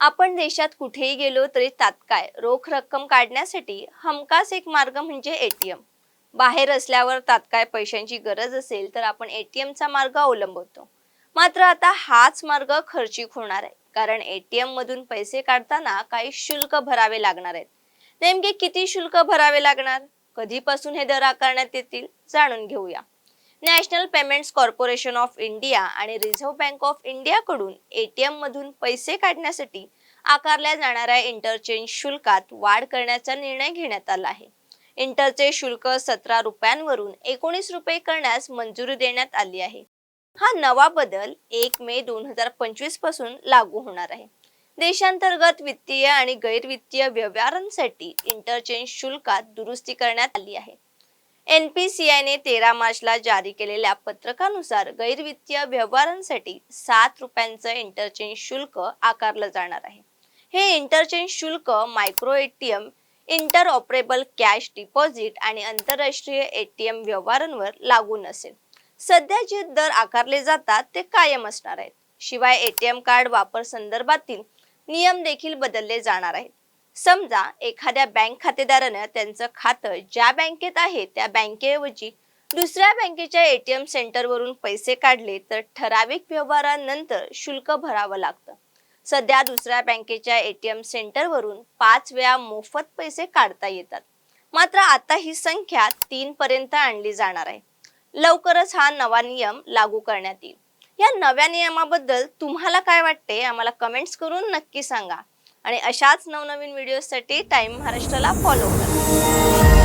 आपण देशात कुठेही गेलो तरी तात्काळ रोख रक्कम काढण्यासाठी हमखास एक मार्ग म्हणजे एटीएम बाहेर असल्यावर तात्काळ पैशांची गरज असेल तर आपण एटीएमचा मार्ग अवलंबतो. मात्र आता हाच मार्ग खर्चिक होणार आहे. कारण एटीएम मधून पैसे काढताना काही शुल्क भरावे लागणार आहेत. नेमके किती शुल्क भरावे लागणार? कधीपासून हे दर आकारण्यात येतील? जाणून घेऊया. National Payments Corporation of India आणि रिझर्व्ह बँक ऑफ इंडियाकडून ए एटीएम मधून पैसे काढण्यासाठी आकारल्या जाणाऱ्या इंटरचेंज शुल्कात वाढ करण्याचा निर्णय घेण्यात आला आहे. इंटरचे शुल्क सतरा रुपयांवरून एकोणीस रुपये करण्यास मंजुरी देण्यात आली आहे. हा नवा बदल एक मे दोन हजार पंचवीसपासून लागू होणार आहे. देशांतर्गत वित्तीय आणि गैरवित्तीय व्यवहारांसाठी इंटरचेंज शुल्कात दुरुस्ती करण्यात आली आहे. एनपीसीआयने तेरा मार्चला जारी केलेल्या पत्रकानुसार गैरवित्तीय व्यवहारांसाठी सात रुपयांचं इंटरचेंज शुल्क आकारलं जाणार आहे. हे इंटरचेंज शुल्क micro ATM interoperable cash deposit आणि आंतरराष्ट्रीय एटीएम व्यवहारांवर लागू नसेल. सध्या जे दर आकारले जातात ते कायम असणार आहेत. शिवाय एटीएम कार्ड वापर संदर्भातील नियम देखील बदलले जाणार आहेत. समजा एखाद्या बँक खातेदारानं त्यांचं खातं ज्या बँकेत आहे त्या बँकेऐवजी दुसऱ्या बँकेच्या एटीएम सेंटरवरून पैसे काढले तर ठराविक व्यवहारानंतर शुल्क भरावं लागतं. सध्या दुसऱ्या बँकेच्या एटीएम सेंटरवरून पाच वेळा मोफत पैसे काढता येतात. मात्र आता ही संख्या तीन पर्यंत आणली जाणार आहे. लवकरच हा नवा नियम लागू करण्यात येईल. या नव्या नियमाबद्दल तुम्हाला काय वाटते? आम्हाला कमेंट्स करून नक्की सांगा. आणि अशाच नवनवीन व्हिडिओसाठी टाईम महाराष्ट्राला फॉलो करा.